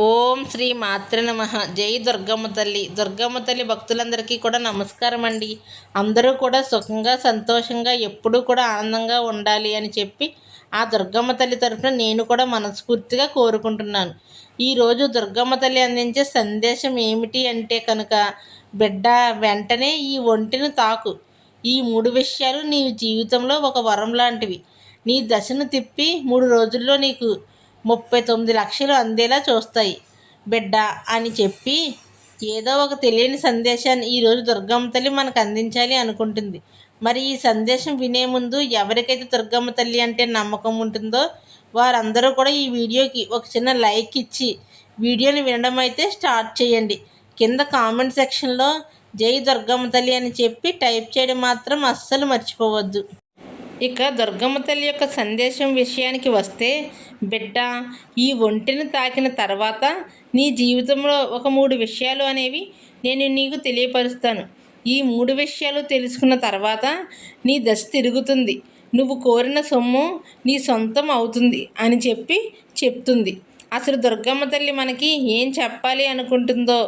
ఓం శ్రీ మాత్ర నమ. జై దుర్గమ్మ తల్లి. దుర్గమ్మ తల్లి భక్తులందరికీ కూడా నమస్కారం అండి. అందరూ కూడా సుఖంగా సంతోషంగా ఎప్పుడూ కూడా ఆనందంగా ఉండాలి అని చెప్పి ఆ దుర్గమ్మ తల్లి తరఫున నేను కూడా మనస్ఫూర్తిగా కోరుకుంటున్నాను. ఈరోజు దుర్గమ్మ తల్లి అందించే సందేశం ఏమిటి అంటే కనుక బిడ్డ వెంటనే ఈ ఒంటిని తాకు. ఈ మూడు విషయాలు నీ జీవితంలో ఒక వరం లాంటివి. నీ దశను తిప్పి మూడు రోజుల్లో నీకు ముప్పై తొమ్మిది లక్షలు అందేలా చూస్తాయి. బిడ్డ అని చెప్పి ఏదో ఒక తెలియని సందేశాన్ని ఈరోజు దుర్గమ్మ తల్లి మనకు అందించాలి అనుకుంటుంది. మరి ఈ సందేశం వినే ముందు ఎవరికైతే దుర్గమ్మ తల్లి అంటే నమ్మకం ఉంటుందో వారందరూ కూడా ఈ వీడియోకి ఒక చిన్న లైక్ ఇచ్చి వీడియోని వినడం అయితే స్టార్ట్ చేయండి. కింద కామెంట్ సెక్షన్లో జై దుర్గమ్మ తల్లి అని చెప్పి టైప్ చేయడం మాత్రం అస్సలు మర్చిపోవద్దు. ఇక దుర్గమ్మ తల్లి యొక్క సందేశం విషయానికి వస్తే బిడ్డ ఈ ఒంటిని తాకిన తర్వాత నీ జీవితంలో ఒక మూడు విషయాలు అనేవి నేను నీకు తెలియపరుస్తాను. ఈ మూడు విషయాలు తెలుసుకున్న తర్వాత నీ దశ తిరుగుతుంది. నువ్వు కోరిన సొమ్ము నీ సొంతం అవుతుంది అని చెప్పి చెప్తుంది. అసలు దుర్గమ్మ తల్లి మనకి ఏం చెప్పాలి అనుకుంటుందో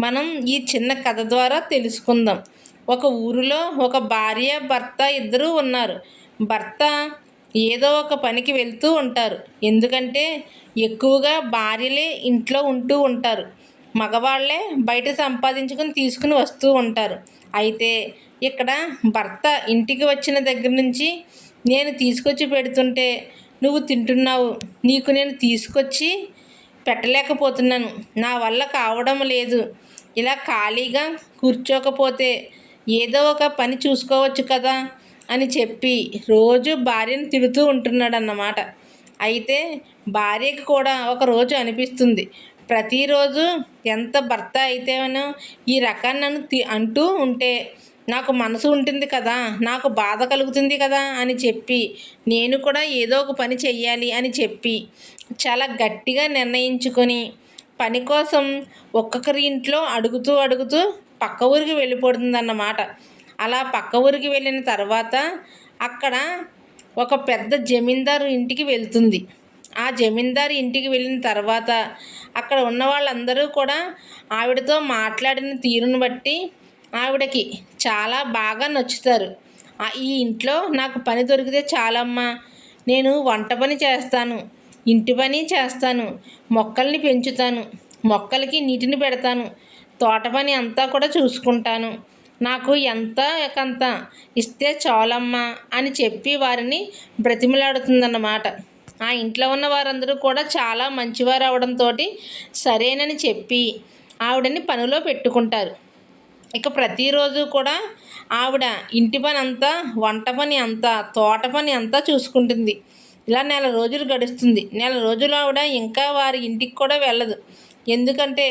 మనం ఈ చిన్న కథ ద్వారా తెలుసుకుందాం. ఒక ఊరిలో ఒక భార్య భర్త ఇద్దరూ ఉన్నారు. భర్త ఏదో ఒక పనికి వెళ్తూ ఉంటారు. ఎందుకంటే ఎక్కువగా భార్యలే ఇంట్లో ఉంటూ ఉంటారు. మగవాళ్ళే బయట సంపాదించుకొని తీసుకుని వస్తూ ఉంటారు. అయితే ఇక్కడ భర్త ఇంటికి వచ్చిన దగ్గర నుంచి నేను తీసుకొచ్చి పెడుతుంటే నువ్వు తింటున్నావు నీకు నేను తీసుకొచ్చి పెట్టలేకపోతున్నాను. నా వల్ల కావడం లేదు. ఇలా ఖాళీగా కూర్చోకపోతే ఏదో ఒక పని చూసుకోవచ్చు కదా. అని చెప్పి రోజు భార్యను తిడుతూ ఉంటున్నాడు అన్నమాట అయితే భార్యకి కూడా ఒక రోజు అనిపిస్తుంది. ప్రతిరోజు ఎంత భర్త అయితేనో ఈ రకాన్ని నన్ను తి అంటూ ఉంటే నాకు మనసు ఉంటుంది కదా నాకు బాధ కలుగుతుంది కదా అని చెప్పి నేను కూడా ఏదో ఒక పని చెయ్యాలి అని చెప్పి చాలా గట్టిగా నిర్ణయించుకొని పని కోసం ఒక్కొక్కరి ఇంట్లో అడుగుతూ అడుగుతూ పక్క ఊరికి వెళ్ళిపోతుందన్నమాట. అలా పక్క ఊరికి వెళ్ళిన తర్వాత అక్కడ ఒక పెద్ద జమీందారు ఇంటికి వెళ్తుంది. ఆ జమీందారు ఇంటికి వెళ్ళిన తర్వాత అక్కడ ఉన్న వాళ్ళందరూ కూడా ఆవిడతో మాట్లాడిన తీరును బట్టి ఆవిడకి చాలా బాగా నచ్చుతారు. ఈ ఇంట్లో నాకు పని దొరికితే చాలమ్మా. నేను వంట పని చేస్తాను. ఇంటి పని చేస్తాను. మొక్కల్ని పెంచుతాను. మొక్కలకి నీటిని పెడతాను. తోట పని అంతా కూడా చూసుకుంటాను. నాకు ఎంత ఎకంత ఇస్తే చాలమ్మా అని చెప్పి వారిని బ్రతిమలాడుతుందన్నమాట. ఆ ఇంట్లో ఉన్న వారందరూ కూడా చాలా మంచివారు అవడంతో సరేనని చెప్పి ఆవిడని పనిలో పెట్టుకుంటారు. ఇక ప్రతిరోజు కూడా ఆవిడ ఇంటి పని అంతా వంట పని అంతా తోట పని అంతా చూసుకుంటుంది. ఇలా నెల రోజులు గడుస్తుంది. నెల రోజులు ఆవిడ ఇంకా వారి ఇంటికి కూడా వెళ్ళదు. ఎందుకంటే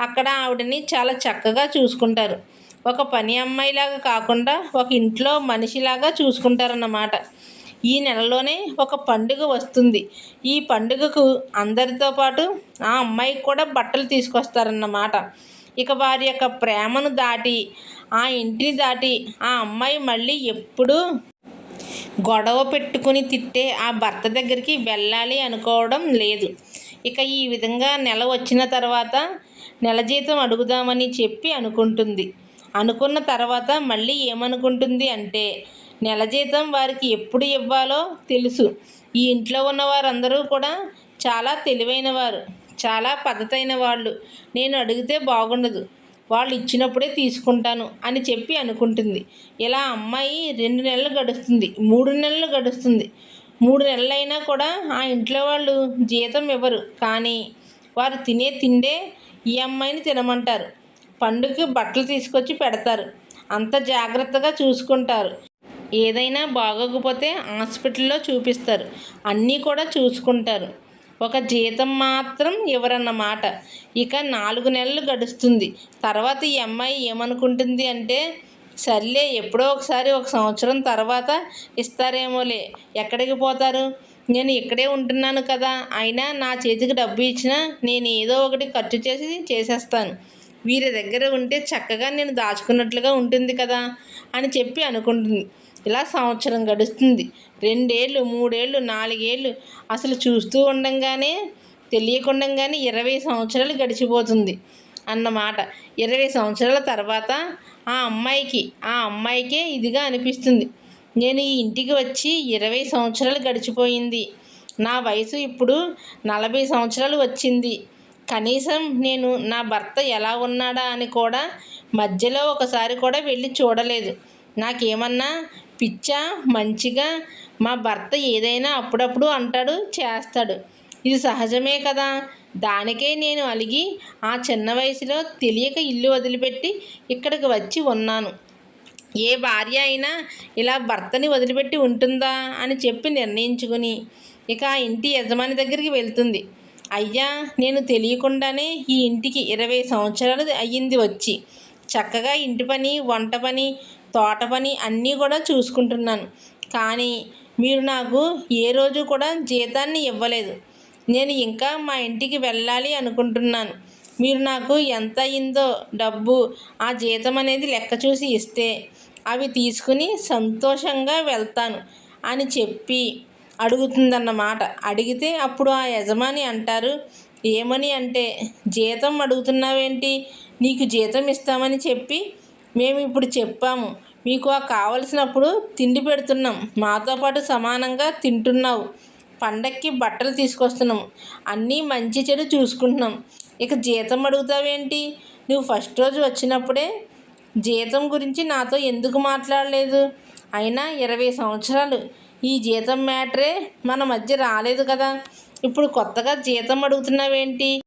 అక్కడ ఆవిడని చాలా చక్కగా చూసుకుంటారు. ఒక పని అమ్మాయిలాగా కాకుండా ఒక ఇంట్లో మనిషిలాగా చూసుకుంటారన్నమాట. ఈ నెలలోనే ఒక పండుగ వస్తుంది. ఈ పండుగకు అందరితో పాటు ఆ అమ్మాయికి కూడా బట్టలు తీసుకొస్తారన్నమాట. ఇక వారి యొక్క ప్రేమను దాటి ఆ ఇంటిని దాటి ఆ అమ్మాయి మళ్ళీ ఎప్పుడూ గొడవ పెట్టుకుని తిట్టే ఆ భర్త దగ్గరికి వెళ్ళాలి అనుకోవడం లేదు. ఇక ఈ విధంగా నెల వచ్చిన తర్వాత నెల జీతం అడుగుదామని చెప్పి అనుకుంటుంది. అనుకున్న తర్వాత మళ్ళీ ఏమనుకుంటుంది అంటే నెల జీతం వారికి ఎప్పుడు ఇవ్వాలో తెలుసు. ఈ ఇంట్లో ఉన్న వారందరూ కూడా చాలా తెలివైన వారు చాలా పద్ధతైన వాళ్ళు నేను అడిగితే బాగుండదు వాళ్ళు ఇచ్చినప్పుడే తీసుకుంటాను అని చెప్పి అనుకుంటుంది. ఇలా అమ్మాయి రెండు నెలలు గడుస్తుంది మూడు నెలలు గడుస్తుంది. మూడు నెలలైనా కూడా ఆ ఇంట్లో వాళ్ళు జీతం ఇవ్వరు. కానీ వారు తినే తిండే ఈ అమ్మాయిని తినమంటారు. పండుగకి బట్టలు తీసుకొచ్చి పెడతారు. అంత జాగ్రత్తగా చూసుకుంటారు. ఏదైనా బాగోకపోతే హాస్పిటల్లో చూపిస్తారు. అన్నీ కూడా చూసుకుంటారు. ఒక జీతం మాత్రం ఇవ్వరన్నమాట ఇక నాలుగు నెలలు గడుస్తుంది. తర్వాత ఈ అమ్మాయి ఏమనుకుంటుంది అంటే సర్లే ఎప్పుడో ఒకసారి ఒక సంవత్సరం తర్వాత ఇస్తారేమోలే. ఎక్కడికి పోతారు? నేను ఇక్కడే ఉంటున్నాను కదా. అయినా నా చేతికి డబ్బు ఇచ్చినా నేను ఏదో ఒకటి ఖర్చు చేసి చేసేస్తాను. వీరి దగ్గర ఉంటే చక్కగా నేను దాచుకున్నట్లుగా ఉంటుంది కదా అని చెప్పి అనుకుంటుంది. ఇలా సంవత్సరం గడుస్తుంది. రెండేళ్ళు మూడేళ్ళు నాలుగేళ్ళు అసలు చూస్తూ ఉండంగానే తెలియకుండానే ఇరవై సంవత్సరాలు గడిచిపోతుంది అన్నమాట. ఇరవై సంవత్సరాల తర్వాత ఆ అమ్మాయికి ఆ అమ్మాయికే ఇదిగా అనిపిస్తుంది. నేను ఈ ఇంటికి వచ్చి ఇరవై సంవత్సరాలు గడిచిపోయింది. నా వయసు ఇప్పుడు నలభై సంవత్సరాలు వచ్చింది. కనీసం నేను నా భర్త ఎలా ఉన్నాడా అని కూడా మధ్యలో ఒకసారి కూడా వెళ్ళి చూడలేదు. నాకేమన్నా పిచ్చా మంచిగా మా భర్త ఏదైనా అప్పుడప్పుడు అంటాడు చేస్తాడు. ఇది సహజమే కదా. దానికే నేను అలిగి ఆ చిన్న వయసులో తెలియక ఇల్లు వదిలిపెట్టి ఇక్కడికి వచ్చి ఉన్నాను. ఏ భార్య అయినా ఇలా భర్తని వదిలిపెట్టి ఉంటుందా అని చెప్పి నిర్ణయించుకుని ఇక ఆ ఇంటి యజమాని దగ్గరికి వెళ్తుంది. అయ్యా నేను తెలియకుండానే ఈ ఇంటికి ఇరవై సంవత్సరాలు అయ్యింది వచ్చి. చక్కగా ఇంటి పని వంట పని తోట పని అన్నీ కూడా చూసుకుంటున్నాను. కానీ మీరు నాకు ఏ రోజు కూడా జీతాన్ని ఇవ్వలేదు. నేను ఇంకా మా ఇంటికి వెళ్ళాలి అనుకుంటున్నాను. మీరు నాకు ఎంత అయిందో డబ్బు ఆ జీతం అనేది లెక్క చూసి ఇస్తే అవి తీసుకుని సంతోషంగా వెళ్తాను అని చెప్పి అడుగుతుందన్నమాట. అడిగితే అప్పుడు ఆ యజమాని అంటారు ఏమని అంటే జీతం అడుగుతున్నావేంటి? నీకు జీతం ఇస్తామని చెప్పి మేము ఇప్పుడు చెప్పాము. మీకు ఆ కావలసినప్పుడు తిండి పెడుతున్నాం. మాతో పాటు సమానంగా తింటున్నావు. పండక్కి బట్టలు తీసుకొస్తున్నాం. అన్నీ మంచి చెడు చూసుకుంటున్నాం. ఇక జీతం అడుగుతావేంటి? నువ్వు ఫస్ట్ రోజు వచ్చినప్పుడే జీతం గురించి నాతో ఎందుకు మాట్లాడలేదు? అయినా ఇరవై సంవత్సరాలు ఈ జీతం మ్యాటరే మన మధ్య రాలేదు కదా. ఇప్పుడు కొత్తగా జీతం అడుగుతున్నావేంటి?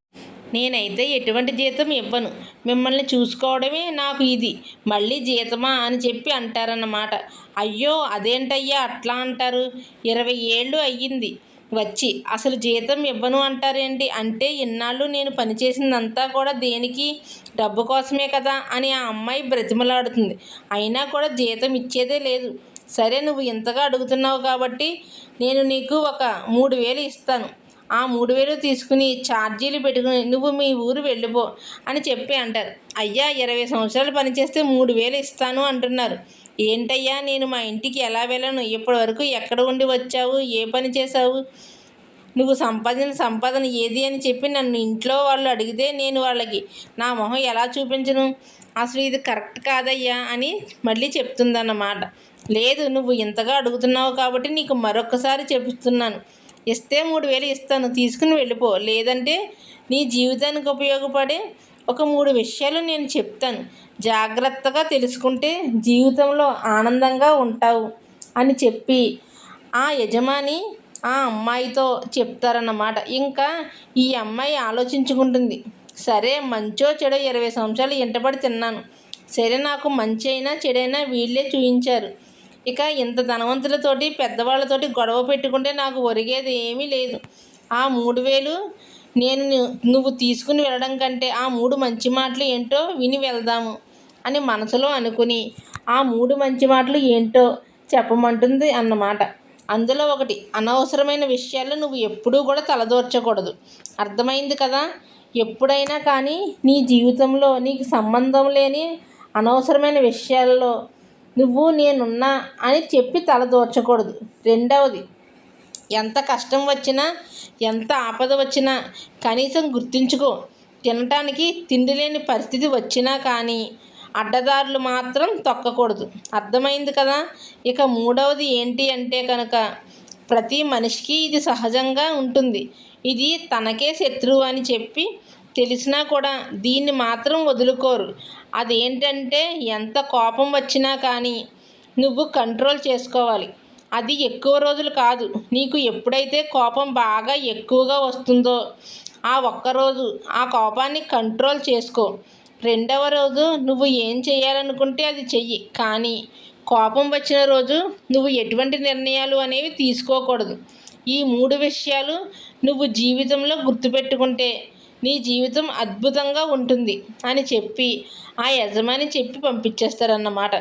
నేనైతే ఎటువంటి జీతం ఇవ్వను. మిమ్మల్ని చూసుకోవడమే నాకు ఇది. మళ్ళీ జీతమా అని చెప్పి అంటారన్నమాట. అయ్యో అదేంటయ్యా అట్లా అంటారు? ఇరవై ఏళ్ళు అయ్యింది. వచ్చి అసలు జీతం ఇవ్వను అంటారేంటి? అంటే ఇన్నాళ్ళు నేను పనిచేసిందంతా కూడా దేనికి? డబ్బు కోసమే కదా అని ఆ అమ్మాయి బ్రతిమలాడుతుంది. అయినా కూడా జీతం ఇచ్చేదే లేదు. సరే నువ్వు ఇంతగా అడుగుతున్నావు కాబట్టి నేను నీకు ఒక మూడు వేలు ఇస్తాను. ఆ మూడు వేలు తీసుకుని ఛార్జీలు పెట్టుకుని నువ్వు మీ ఊరు వెళ్ళిపో అని చెప్పి అంటారు. అయ్యా ఇరవై సంవత్సరాలు పనిచేస్తే మూడు వేలు ఇస్తాను అంటున్నారు. ఏంటయ్యా నేను మా ఇంటికి ఎలా వెళ్ళను? ఇప్పటి వరకు ఎక్కడ ఉండి వచ్చావు? ఏ పని చేసావు నువ్వు సంపాదించిన సంపాదన ఏది అని చెప్పి నన్ను ఇంట్లో వాళ్ళు అడిగితే నేను వాళ్ళకి నా మొహం ఎలా చూపించను? అసలు ఇది కరెక్ట్ కాదయ్యా అని మళ్ళీ చెప్తుందన్నమాట. లేదు నువ్వు ఇంతగా అడుగుతున్నావు కాబట్టి నీకు మరొకసారి చెప్తున్నాను. ఇస్తే మూడు వేలు ఇస్తాను తీసుకుని వెళ్ళిపో. లేదంటే నీ జీవితానికి ఉపయోగపడే ఒక మూడు విషయాలు నేను చెప్తాను. జాగ్రత్తగా తెలుసుకుంటే జీవితంలో ఆనందంగా ఉంటావు అని చెప్పి ఆ యజమాని ఆ అమ్మాయితో చెప్తారన్నమాట. ఇంకా ఈ అమ్మాయి ఆలోచించుకుంటుంది. సరే మంచో చెడో ఇరవై సంవత్సరాలు ఇంటపడి తిన్నాను. సరే నాకు మంచి అయినా చెడైనా వీళ్ళే చూయించారు. ఇక ఇంత ధనవంతులతోటి పెద్దవాళ్ళతోటి గొడవ పెట్టుకుంటే నాకు ఒరిగేది ఏమీ లేదు. ఆ మూడు వేలు నేను నువ్వు తీసుకుని వెళ్ళడం కంటే ఆ మూడు మంచి మాటలు ఏంటో విని వెళ్దాము అని మనసులో అనుకుని ఆ మూడు మంచి మాటలు ఏంటో చెప్పమంటుంది అన్నమాట. అందులో ఒకటి అనవసరమైన విషయాల్లో నువ్వు ఎప్పుడూ కూడా తలదూర్చకూడదు. అర్థమైంది కదా? ఎప్పుడైనా కానీ నీ జీవితంలో నీకు సంబంధం లేని అనవసరమైన విషయాల్లో నువ్వు నేనున్నా అని చెప్పి తలదూర్చకూడదు రెండవది ఎంత కష్టం వచ్చినా ఎంత ఆపద వచ్చినా కనీసం గుర్తుంచుకో. తినటానికి తిండి లేని పరిస్థితి వచ్చినా కానీ అడ్డదారులు మాత్రం తొక్కకూడదు. అర్థమైంది కదా? ఇక మూడవది ఏంటి అంటే కనుక ప్రతి మనిషికి ఇది సహజంగా ఉంటుంది. ఇది తనకే శత్రువు అని చెప్పి తెలిసినా కూడా దీన్ని మాత్రం వదులుకోరు. అదేంటంటే ఎంత కోపం వచ్చినా కానీ నువ్వు కంట్రోల్ చేసుకోవాలి. అది ఎక్కువ రోజులు కాదు. నీకు ఎప్పుడైతే కోపం బాగా ఎక్కువగా వస్తుందో ఆ ఒక్కరోజు ఆ కోపాన్ని కంట్రోల్ చేసుకో. రెండవ రోజు నువ్వు ఏం చేయాలనుకుంటే అది చెయ్యి. కానీ కోపం వచ్చిన రోజు నువ్వు ఎటువంటి నిర్ణయాలు అనేవి తీసుకోకూడదు. ఈ మూడు విషయాలు నువ్వు జీవితంలో గుర్తుపెట్టుకుంటే నీ జీవితం అద్భుతంగా ఉంటుంది అని చెప్పి ఆ యజమాని చెప్పి పంపించేస్తారన్నమాట.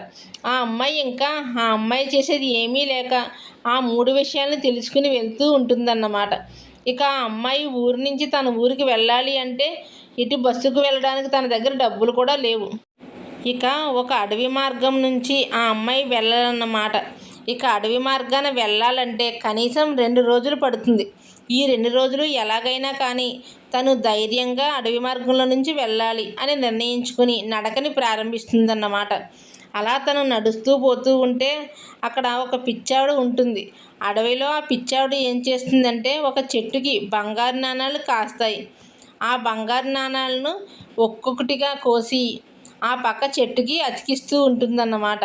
ఆ అమ్మాయి ఇంకా ఆ అమ్మాయి చేసేది ఏమీ లేక ఆ మూడు విషయాలను తెలుసుకుని వెళ్తూ ఉంటుందన్నమాట. ఇక ఆ అమ్మాయి ఊరి నుంచి తన ఊరికి వెళ్ళాలి అంటే ఇటు బస్సుకు వెళ్ళడానికి తన దగ్గర డబ్బులు కూడా లేవు. ఇక ఒక అడవి మార్గం నుంచి ఆ అమ్మాయి వెళ్ళాలన్నమాట. ఇక అడవి మార్గాన వెళ్ళాలంటే కనీసం రెండు రోజులు పడుతుంది. ఈ రెండు రోజులు ఎలాగైనా కానీ తను ధైర్యంగా అడవి మార్గంలో నుంచి వెళ్ళాలి అని నిర్ణయించుకుని నడకని ప్రారంభిస్తుందన్నమాట. అలా తను నడుస్తూ పోతూ ఉంటే అక్కడ ఒక పిచ్చావిడ ఉంటుంది. అడవిలో ఆ పిచ్చావిడ ఏం చేస్తుందంటే ఒక చెట్టుకి బంగారు నాణాలు కాస్తాయి. ఆ బంగారు నాణాలను ఒక్కొక్కటిగా కోసి ఆ పక్క చెట్టుకి అతికిస్తూ ఉంటుందన్నమాట.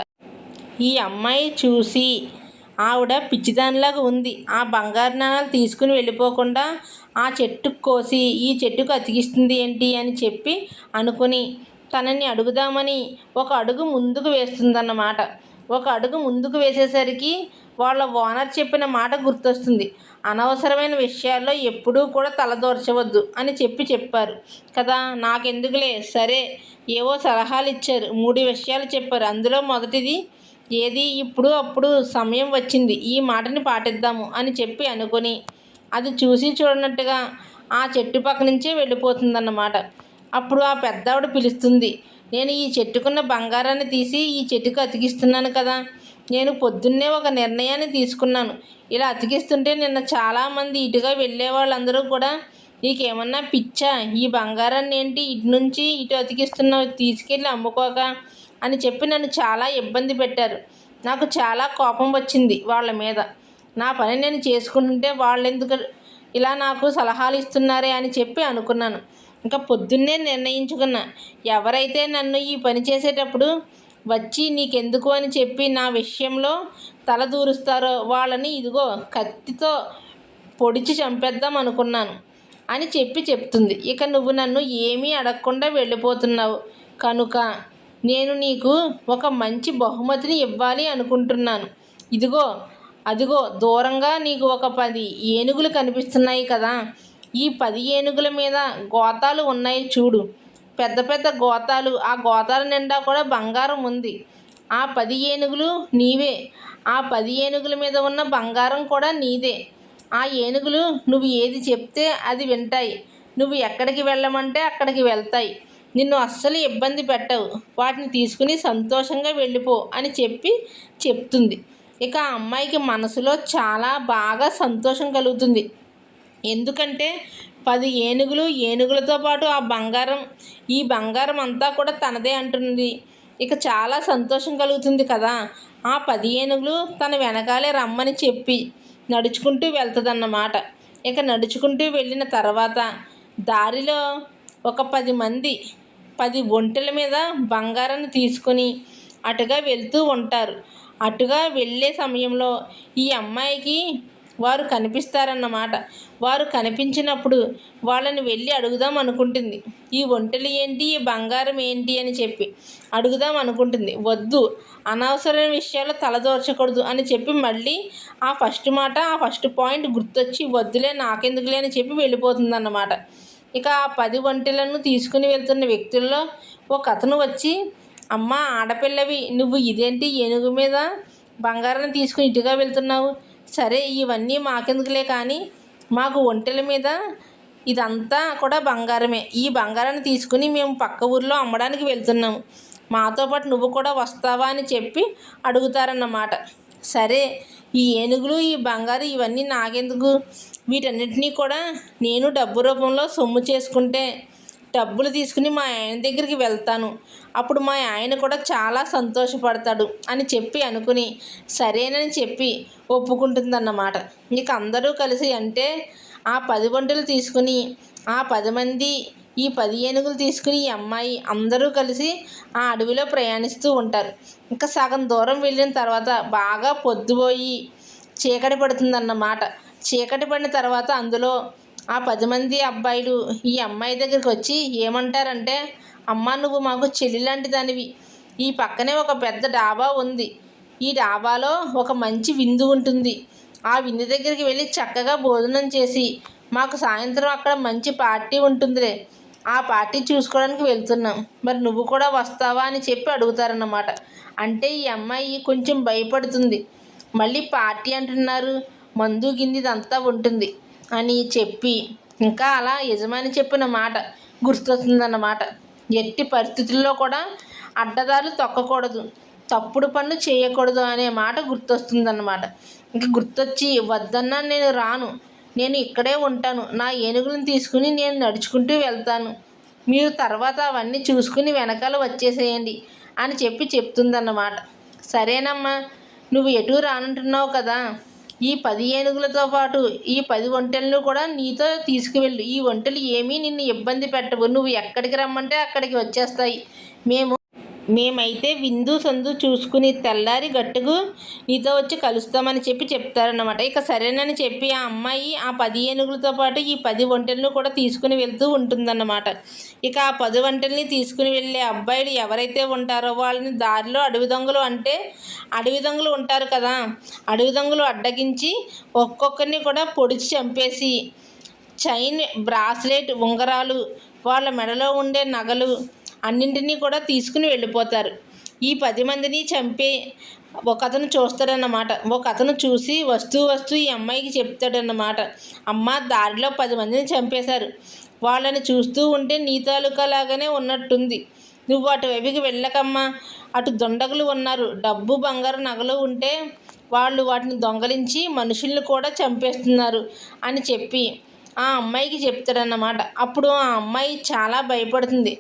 ఈ అమ్మాయి చూసి ఆవిడ పిచ్చిదానిలాగా ఉంది. ఆ బంగారు నాణాలు తీసుకుని వెళ్ళిపోకుండా ఆ చెట్టుకు కోసి ఈ చెట్టుకు అతికిస్తుంది ఏంటి అని చెప్పి అనుకుని తనని అడుగుదామని ఒక అడుగు ముందుకు వేస్తుందన్నమాట. ఒక అడుగు ముందుకు వేసేసరికి వాళ్ళ ఓనర్ చెప్పిన మాట గుర్తొస్తుంది. అనవసరమైన విషయాల్లో ఎప్పుడూ కూడా తలదోర్చవద్దు అని చెప్పి చెప్పారు. కదా నాకెందుకులే? సరే ఏవో సలహాలు ఇచ్చారు. మూడు విషయాలు చెప్పారు. అందులో మొదటిది ఏది ఇప్పుడు అప్పుడు సమయం వచ్చింది. ఈ మాటని పాటిద్దాము అని చెప్పి అనుకొని అది చూసి చూడనట్టుగా ఆ చెట్టు పక్క నుంచే వెళ్ళిపోతుందన్నమాట. అప్పుడు ఆ పెద్దావిడ పిలుస్తుంది నేను ఈ చెట్టుకున్న బంగారాన్ని తీసి ఈ చెట్టుకు అతికిస్తున్నాను కదా. నేను పొద్దున్నే ఒక నిర్ణయాన్ని తీసుకున్నాను. ఇలా అతికిస్తుంటే నిన్న చాలామంది ఇటుగా వెళ్ళే వాళ్ళందరూ కూడా నీకేమన్నా పిచ్చా? ఈ బంగారాన్ని ఏంటి ఇటు నుంచి ఇటు అతికిస్తున్నావు? తీసుకెళ్ళి అమ్ముకోక. అని చెప్పి నన్ను చాలా ఇబ్బంది పెట్టారు. నాకు చాలా కోపం వచ్చింది వాళ్ళ మీద. నా పని నేను చేసుకుంటుంటే వాళ్ళు ఎందుకు ఇలా నాకు సలహాలు ఇస్తున్నారే అని చెప్పి అనుకున్నాను. ఇంకా పొద్దున్నే నిర్ణయించుకున్నా. ఎవరైతే నన్ను ఈ పని చేసేటప్పుడు వచ్చి నీకెందుకు అని చెప్పి నా విషయంలో తల దూరుస్తారో వాళ్ళని ఇదిగో కత్తితో పొడిచి చంపేద్దాం అనుకున్నాను అని చెప్పి చెప్తుంది. ఇక నువ్వు నన్ను ఏమీ అడగకుండా వెళ్ళిపోతున్నావు. కనుక నేను నీకు ఒక మంచి బహుమతిని ఇవ్వాలి అనుకుంటున్నాను. ఇదిగో అదిగో దూరంగా నీకు ఒక పది ఏనుగులు కనిపిస్తున్నాయి కదా. ఈ పది ఏనుగుల మీద గోతాలు ఉన్నాయి చూడు. పెద్ద పెద్ద గోతాలు ఆ గోతాల నిండా కూడా బంగారం ఉంది. ఆ పది ఏనుగులు నీవే. ఆ పది ఏనుగుల మీద ఉన్న బంగారం కూడా నీదే. ఆ ఏనుగులు నువ్వు ఏది చెప్తే అది వింటాయి. నువ్వు ఎక్కడికి వెళ్ళమంటే అక్కడికి వెళ్తాయి. నిన్ను అస్సలు ఇబ్బంది పెట్టవు. వాటిని తీసుకుని సంతోషంగా వెళ్ళిపో అని చెప్పి చెప్తుంది. ఇక ఆ అమ్మాయికి మనసులో చాలా బాగా సంతోషం కలుగుతుంది. ఎందుకంటే పది ఏనుగులు ఏనుగులతో పాటు ఆ బంగారం ఈ బంగారం అంతా కూడా తనదే అంటుంది. ఇక చాలా సంతోషం కలుగుతుంది కదా. ఆ పది ఏనుగులు తన వెనకాలే రమ్మని చెప్పి నడుచుకుంటూ వెళ్తుందన్నమాట. ఇక నడుచుకుంటూ వెళ్ళిన తర్వాత దారిలో ఒక పది మంది పది ఒంటెల మీద బంగారాన్ని తీసుకొని అటుగా వెళ్తూ ఉంటారు. అటుగా వెళ్ళే సమయంలో ఈ అమ్మాయికి వారు కనిపిస్తారన్నమాట. వారు కనిపించినప్పుడు వాళ్ళని వెళ్ళి అడుగుదాం అనుకుంటుంది. ఈ ఒంటెలు ఏంటి? ఈ బంగారం ఏంటి? అని చెప్పి అడుగుదాం అనుకుంటుంది. వద్దు అనవసరమైన విషయాలు తలదోర్చకూడదు అని చెప్పి మళ్ళీ ఆ ఫస్ట్ మాట ఆ ఫస్ట్ పాయింట్ గుర్తొచ్చి వద్దులే నాకెందుకులే అని చెప్పి వెళ్ళిపోతుంది అన్నమాట ఇక ఆ పది ఒంటెలను తీసుకుని వెళ్తున్న వ్యక్తుల్లో ఒక అతను వచ్చి అమ్మ ఆడపిల్లవి నువ్వు ఇదేంటి ఏనుగు మీద బంగారాన్ని తీసుకుని ఇటుగా వెళ్తున్నావు? సరే ఇవన్నీ మాకెందుకులే కానీ మాకు ఒంటెల మీద ఇదంతా కూడా బంగారమే. ఈ బంగారాన్ని తీసుకుని మేము పక్క ఊర్లో అమ్మడానికి వెళ్తున్నాము మాతో పాటు నువ్వు కూడా వస్తావా? అని చెప్పి అడుగుతారన్నమాట. సరే ఈ ఏనుగులు ఈ బంగారు ఇవన్నీ నాగెందుకు వీటన్నిటినీ కూడా నేను డబ్బు రూపంలో సొమ్ము చేసుకుంటే డబ్బులు తీసుకుని మా ఆయన దగ్గరికి వెళ్తాను. అప్పుడు మా ఆయన కూడా చాలా సంతోషపడతాడు అని చెప్పి అనుకుని సరేనని చెప్పి ఒప్పుకుంటుందన్నమాట. ఇక అందరూ కలిసి అంటే ఆ పది వంటలు తీసుకుని ఆ పది మంది ఈ పది ఏనుగులు తీసుకుని ఈ అమ్మాయి అందరూ కలిసి ఆ అడవిలో ప్రయాణిస్తూ ఉంటారు. ఇంకా సగం దూరం వెళ్ళిన తర్వాత బాగా పొద్దుపోయి చీకటి పడుతుందన్నమాట. చీకటి పడిన తర్వాత అందులో ఆ పది మంది అబ్బాయిలు ఈ అమ్మాయి దగ్గరికి వచ్చి ఏమంటారంటే అమ్మ నువ్వు మాకు చెల్లి లాంటి దానివి. ఈ పక్కనే ఒక పెద్ద డాబా ఉంది. ఈ డాబాలో ఒక మంచి విందు ఉంటుంది. ఆ విందు దగ్గరికి వెళ్ళి చక్కగా భోజనం చేసి మాకు సాయంత్రం అక్కడ మంచి పార్టీ ఉంటుందిలే. ఆ పార్టీ చూసుకోవడానికి వెళ్తున్నాం. మరి నువ్వు కూడా వస్తావా అని చెప్పి అడుగుతారన్నమాట. అంటే ఈ అమ్మాయి కొంచెం భయపడుతుంది. మళ్ళీ పార్టీ అంటున్నారు మందు గింది ఇదంతా ఉంటుంది అని చెప్పి. ఇంకా అలా యజమాని చెప్పిన మాట గుర్తొస్తుందన్నమాట. ఎట్టి పరిస్థితుల్లో కూడా అడ్డదారులు తొక్కకూడదు. తప్పుడు పనులు చేయకూడదు అనే మాట గుర్తొస్తుందన్నమాట. ఇంకా గుర్తొచ్చి వద్దన్నా నేను రాను. నేను ఇక్కడే ఉంటాను. నా ఏనుగులను తీసుకుని నేను నడుచుకుంటూ వెళ్తాను. మీరు తర్వాత అవన్నీ చూసుకుని వెనకాల వచ్చేసేయండి అని చెప్పి చెప్తుందన్నమాట. సరేనమ్మా నువ్వు ఎటు రానంటున్నావు కదా. ఈ పది ఏనుగులతో పాటు ఈ పది ఒంటెలను కూడా నీతో తీసుకువెళ్ళు. ఈ ఒంటెలు ఏమీ నిన్ను ఇబ్బంది పెట్టవు. నువ్వు ఎక్కడికి రమ్మంటే అక్కడికి వచ్చేస్తాయి. మేము మేమైతే విందు సందు చూసుకుని తెల్లారి గట్టుకు నీతో వచ్చి కలుస్తామని చెప్పి చెప్తారన్నమాట. ఇక సరేనని చెప్పి ఆ అమ్మాయి ఆ పది ఏనుగులతో పాటు ఈ పది వంటలను కూడా తీసుకుని వెళ్తూ ఉంటుందన్నమాట. ఇక ఆ పది వంటల్ని తీసుకుని వెళ్ళే అబ్బాయిలు ఎవరైతే ఉంటారో వాళ్ళని దారిలో అడవి దొంగలు అంటే అడవి దొంగలు ఉంటారు కదా అడవి దొంగలు అడ్డగించి ఒక్కొక్కరిని కూడా పొడిచి చంపేసి చైన్ బ్రాస్లెట్ ఉంగరాలు వాళ్ళ మెడలో ఉండే నగలు అన్నింటినీ కూడా తీసుకుని వెళ్ళిపోతారు. ఈ పది మందిని చంపే ఒక అతను చూస్తాడన్నమాట. ఒక అతను చూసి వస్తూ వస్తూ ఈ అమ్మాయికి చెప్తాడన్నమాట. అమ్మ దారిలో పది మందిని చంపేశారు. వాళ్ళని చూస్తూ ఉంటే నీ తాలూకా లాగానే ఉన్నట్టుంది. నువ్వు అటు వైపుకి వెళ్ళకమ్మా. అటు దొండగులు ఉన్నారు. డబ్బు బంగారు నగలు ఉంటే వాళ్ళు వాటిని దొంగలించి మనుషుల్ని కూడా చంపేస్తున్నారు అని చెప్పి ఆ అమ్మాయికి చెప్తాడన్నమాట. అప్పుడు ఆ అమ్మాయి చాలా భయపడుతుంది.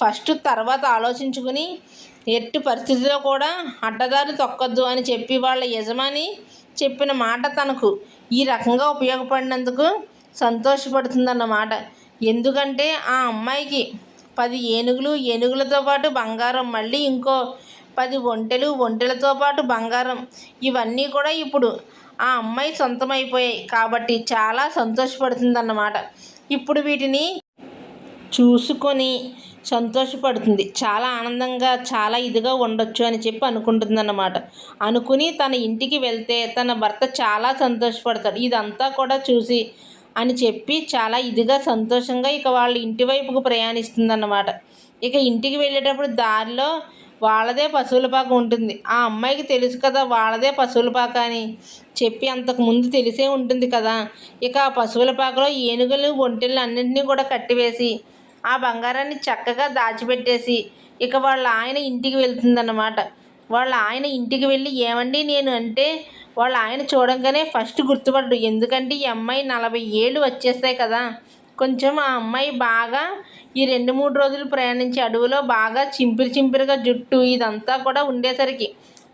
ఫస్ట్ తర్వాత ఆలోచించుకుని ఎట్టి పరిస్థితిలో కూడా అడ్డదారి తొక్కద్దు అని చెప్పి వాళ్ళ యజమాని చెప్పిన మాట తనకు ఈ రకంగా ఉపయోగపడినందుకు సంతోషపడుతుందన్నమాట. ఎందుకంటే ఆ అమ్మాయికి పది ఏనుగులు ఏనుగులతో పాటు బంగారం మళ్ళీ ఇంకో పది ఒంటెలు ఒంటెలతో పాటు బంగారం ఇవన్నీ కూడా ఇప్పుడు ఆ అమ్మాయి సొంతమైపోయాయి కాబట్టి చాలా సంతోషపడుతుందన్నమాట. ఇప్పుడు వీటిని చూసుకొని సంతోషపడుతుంది. చాలా ఆనందంగా చాలా ఇదిగా ఉండొచ్చు అని చెప్పి అనుకుంటుందన్నమాట. అనుకుని తన ఇంటికి వెళ్తే తన భర్త చాలా సంతోషపడతాడు. ఇదంతా కూడా చూసి అని చెప్పి చాలా ఇదిగా సంతోషంగా ఇక వాళ్ళ ఇంటి వైపుకు ప్రయాణిస్తుందన్నమాట. ఇక ఇంటికి వెళ్ళేటప్పుడు దారిలో వాళ్ళదే పశువుల పాక ఉంటుంది. ఆ అమ్మాయికి తెలుసు కదా వాళ్ళదే పశువుల పాక అని చెప్పి అంతకు ముందు తెలిసే ఉంటుంది కదా. ఇక ఆ పశువుల పాకలో ఏనుగులు ఒంటెలు అన్నింటినీ కూడా కట్టివేసి ఆ బంగారాన్ని చక్కగా దాచిపెట్టేసి ఇక వాళ్ళ ఆయన ఇంటికి వెళ్తుందన్నమాట. వాళ్ళ ఆయన ఇంటికి వెళ్ళి ఏమండి నేను అంటే వాళ్ళ ఆయన చూడంగానే ఫస్ట్ గుర్తుపడ్డు. ఎందుకంటే ఈ అమ్మాయి నలభై ఏళ్ళు వచ్చేస్తాయి కదా. కొంచెం ఆ అమ్మాయి బాగా ఈ రెండు మూడు రోజులు ప్రయాణించి అడవిలో బాగా చింపిరి చింపిరిగా జుట్టు ఇదంతా కూడా ఉండేసరికి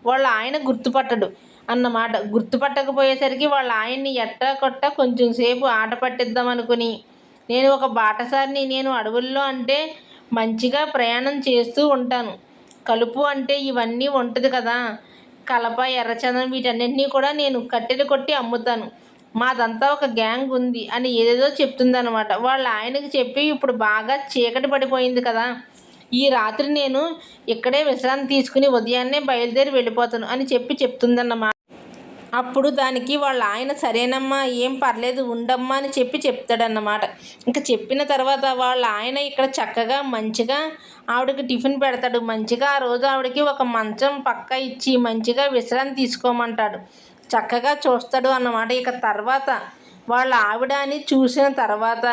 వాళ్ళ ఆయన గుర్తుపట్టడు అన్నమాట. గుర్తుపట్టకపోయేసరికి వాళ్ళ ఆయన్ని ఎట్టా కొట్ట కొంచెం సేపు ఆట పట్టిద్దాం అనుకుని నేను ఒక బాటసారిని నేను అడవుల్లో అంటే మంచిగా ప్రయాణం చేస్తూ ఉంటాను. కలుపు అంటే ఇవన్నీ ఉంటుంది కదా. కలప ఎర్రచందనం వీటన్నింటినీ కూడా నేను కట్టెలు కొట్టి అమ్ముతాను. మాదంతా ఒక గ్యాంగ్ ఉంది అని ఏదేదో చెప్తుందనమాట వాళ్ళ ఆయనకి చెప్పి ఇప్పుడు బాగా చీకటి పడిపోయింది కదా. ఈ రాత్రి నేను ఇక్కడే విశ్రాంతి తీసుకుని ఉదయాన్నే బయలుదేరి వెళ్ళిపోతాను అని చెప్పి చెప్తుందన్నమాట. అప్పుడు దానికి వాళ్ళ ఆయన సరేనమ్మా ఏం పర్లేదు ఉండమ్మా అని చెప్పి చెప్తాడన్నమాట. ఇంకా చెప్పిన తర్వాత వాళ్ళ ఆయన ఇక్కడ చక్కగా మంచిగా ఆవిడకి టిఫిన్ పెడతాడు. మంచిగా ఆ రోజు ఆవిడకి ఒక మంచం పక్క ఇచ్చి మంచిగా విశ్రాంతి తీసుకోమంటాడు. చక్కగా చూస్తాడు అన్నమాట. ఇక తర్వాత వాళ్ళ ఆవిడ అని చూసిన తర్వాత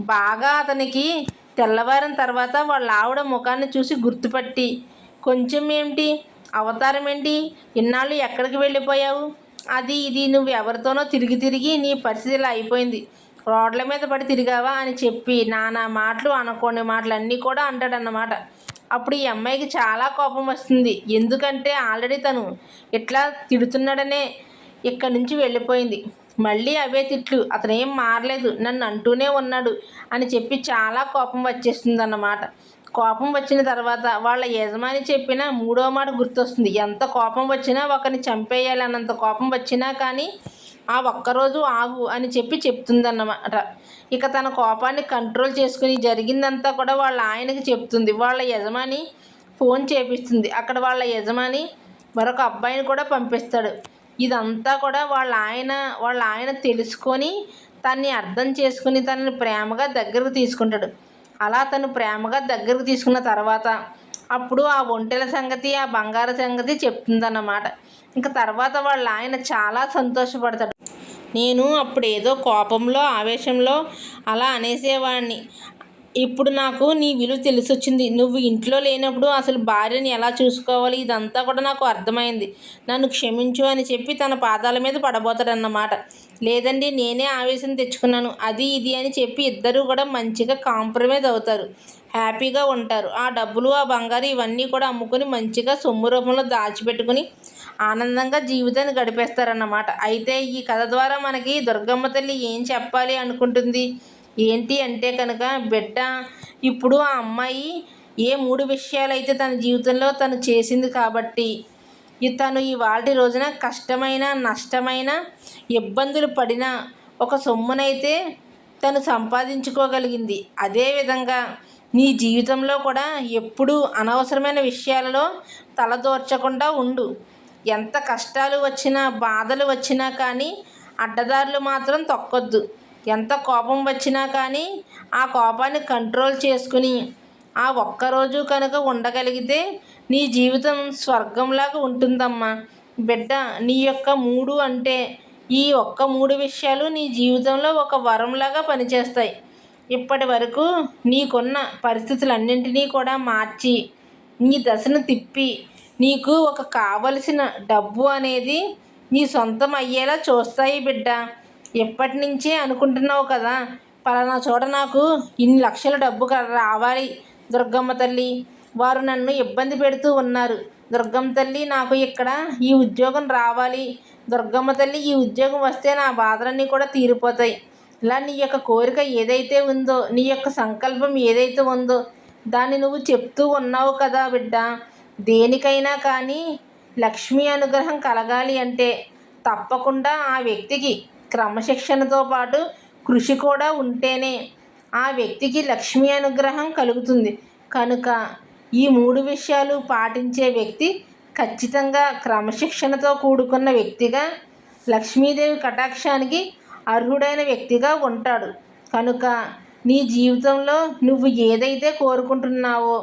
బాగా అతనికి తెల్లవారిన తర్వాత వాళ్ళ ఆవిడ ముఖాన్ని చూసి గుర్తుపట్టి కొంచెం ఏంటి అవతారం ఏంటి? ఇన్నాళ్ళు ఎక్కడికి వెళ్ళిపోయావు? అది ఇది నువ్వు ఎవరితోనో తిరిగి తిరిగి నీ పరిస్థితి ఇలా అయిపోయింది. రోడ్ల మీద పడి తిరిగావా అని చెప్పి నానా మాటలు అనుకోని మాటలు అన్నీ కూడా అంటాడన్నమాట. అప్పుడు ఈ అమ్మాయికి చాలా కోపం వస్తుంది. ఎందుకంటే ఆల్రెడీ తను ఇట్లా తిడుతున్నాడనే ఇక్కడి నుంచి వెళ్ళిపోయింది. మళ్ళీ అవే తిట్లు. అతను ఏం మారలేదు. నన్ను అంటూనే ఉన్నాడు అని చెప్పి చాలా కోపం వచ్చేస్తుంది అన్నమాట కోపం వచ్చిన తర్వాత వాళ్ళ యజమాని చెప్పిన మూడో మాట గుర్తొస్తుంది. ఎంత కోపం వచ్చినా ఒకరిని చంపేయాలి అన్నంత కోపం వచ్చినా కానీ ఆ ఒక్కరోజు ఆగు అని చెప్పి చెప్తుందన్నమాట. ఇక తన కోపాన్ని కంట్రోల్ చేసుకుని జరిగిందంతా కూడా వాళ్ళ ఆయనకి చెప్తుంది. వాళ్ళ యజమాని ఫోన్ చేపిస్తుంది. అక్కడ వాళ్ళ యజమాని మరొక అబ్బాయిని కూడా పంపిస్తాడు. ఇదంతా కూడా వాళ్ళ ఆయన వాళ్ళ ఆయన తెలుసుకొని తన్ని అర్థం చేసుకుని తనని ప్రేమగా దగ్గరకు తీసుకుంటాడు. అలా తను ప్రేమగా దగ్గరకు తీసుకున్న తర్వాత అప్పుడు ఆ ఒంటెల సంగతి ఆ బంగారు సంగతి చెప్తుందన్నమాట. ఇంకా తర్వాత వాళ్ళ ఆయన చాలా సంతోషపడతాడు. నేను అప్పుడు ఏదో కోపంలో ఆవేశంలో అలా అనేసేవాడిని ఇప్పుడు నాకు నీ విలువ తెలిసొచ్చింది. నువ్వు ఇంట్లో లేనప్పుడు అసలు భార్యని ఎలా చూసుకోవాలి? ఇదంతా కూడా నాకు అర్థమైంది. నన్ను క్షమించు అని చెప్పి తన పాదాల మీద పడబోతాడన్నమాట. లేదండి నేనే ఆవేశం తెచ్చుకున్నాను. అది ఇది అని చెప్పి ఇద్దరూ కూడా మంచిగా కాంప్రమైజ్ అవుతారు. హ్యాపీగా ఉంటారు. ఆ డబ్బులు ఆ బంగారు ఇవన్నీ కూడా అమ్ముకుని మంచిగా సొమ్ము రూపంలో దాచిపెట్టుకుని ఆనందంగా జీవితాన్ని గడిపేస్తారన్నమాట. అయితే ఈ కథ ద్వారా మనకి దుర్గమ్మ తల్లి ఏం చెప్పాలి అనుకుంటుంది? ఏంటి అంటే కనుక బిడ్డ ఇప్పుడు ఆ అమ్మాయి ఏ మూడు విషయాలైతే తన జీవితంలో తను చేసింది కాబట్టి ఈ తను ఇవాళ రోజున కష్టమైన నష్టమైన ఇబ్బందులు పడిన ఒక సొమ్మునైతే తను సంపాదించుకోగలిగింది. అదేవిధంగా నీ జీవితంలో కూడా ఎప్పుడూ అనవసరమైన విషయాలలో తలదోర్చకుండా ఉండు. ఎంత కష్టాలు వచ్చినా బాధలు వచ్చినా కానీ అడ్డదారులు మాత్రం తొక్కొద్దు. ఎంత కోపం వచ్చినా కానీ ఆ కోపాన్ని కంట్రోల్ చేసుకుని ఆ ఒక్కరోజు కనుక ఉండగలిగితే నీ జీవితం స్వర్గంలాగా ఉంటుందమ్మా. బిడ్డ నీ యొక్క మూడు అంటే ఈ ఒక్క మూడు విషయాలు నీ జీవితంలో ఒక వరంలాగా పనిచేస్తాయి. ఇప్పటి వరకు నీకున్న పరిస్థితులన్నింటినీ కూడా మార్చి నీ దశను తిప్పి నీకు ఒక కావలసిన డబ్బు అనేది నీ సొంతం అయ్యేలా చూస్తాయి బిడ్డ. ఎప్పటి నుంచే అనుకుంటున్నావు కదా? పలానా చోట నాకు ఇన్ని లక్షల డబ్బు క- రావాలి. దుర్గమ్మ తల్లి వారు నన్ను ఇబ్బంది పెడుతూ ఉన్నారు. దుర్గమ్మ తల్లి నాకు ఇక్కడ ఈ ఉద్యోగం రావాలి. దుర్గమ్మ తల్లి ఈ ఉద్యోగం వస్తే నా బాధలన్నీ కూడా తీరిపోతాయి. ఇలా నీ యొక్క కోరిక ఏదైతే ఉందో నీ యొక్క సంకల్పం ఏదైతే ఉందో దాన్ని నువ్వు చెప్తూ ఉన్నావు కదా బిడ్డ. దేనికైనా కానీ లక్ష్మీ అనుగ్రహం కలగాలి అంటే తప్పకుండా ఆ వ్యక్తికి క్రమశిక్షణతో పాటు కృషి కూడా ఉంటేనే ఆ వ్యక్తికి లక్ష్మీ అనుగ్రహం కలుగుతుంది. కనుక ఈ మూడు విషయాలు పాటించే వ్యక్తి ఖచ్చితంగా క్రమశిక్షణతో కూడుకున్న వ్యక్తిగా లక్ష్మీదేవి కటాక్షానికి అర్హుడైన వ్యక్తిగా ఉంటాడు. కనుక నీ జీవితంలో నువ్వు ఏదైతే కోరుకుంటున్నావో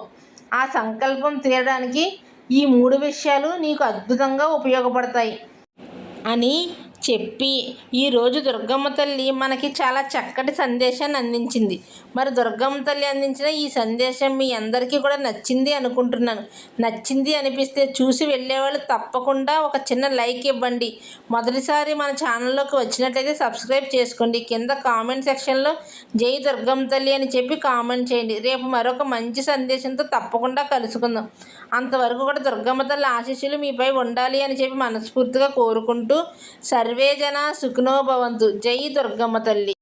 ఆ సంకల్పం తీరడానికి ఈ మూడు విషయాలు నీకు అద్భుతంగా ఉపయోగపడతాయి. అని చెప్పి ఈరోజు దుర్గమ్మ తల్లి మనకి చాలా చక్కటి సందేశాన్ని అందించింది. మరి దుర్గమ్మ తల్లి అందించిన ఈ సందేశం మీ అందరికీ కూడా నచ్చింది అనుకుంటున్నాను. నచ్చింది అనిపిస్తే చూసి వెళ్ళేవాళ్ళు తప్పకుండా ఒక చిన్న లైక్ ఇవ్వండి. మొదటిసారి మన ఛానల్లోకి వచ్చినట్లయితే సబ్స్క్రైబ్ చేసుకోండి. కింద కామెంట్ సెక్షన్లో జై దుర్గమ్మ తల్లి అని చెప్పి కామెంట్ చేయండి. రేపు మరొక మంచి సందేశంతో తప్పకుండా కలుసుకుందాం. అంతవరకు కూడా దుర్గమ్మ తల్లి ఆశీస్సులు మీపై ఉండాలి అని చెప్పి మనస్ఫూర్తిగా కోరుకుంటూ సర్వే జన సుఖినో భవంతు జై దుర్గమ్మ తల్లి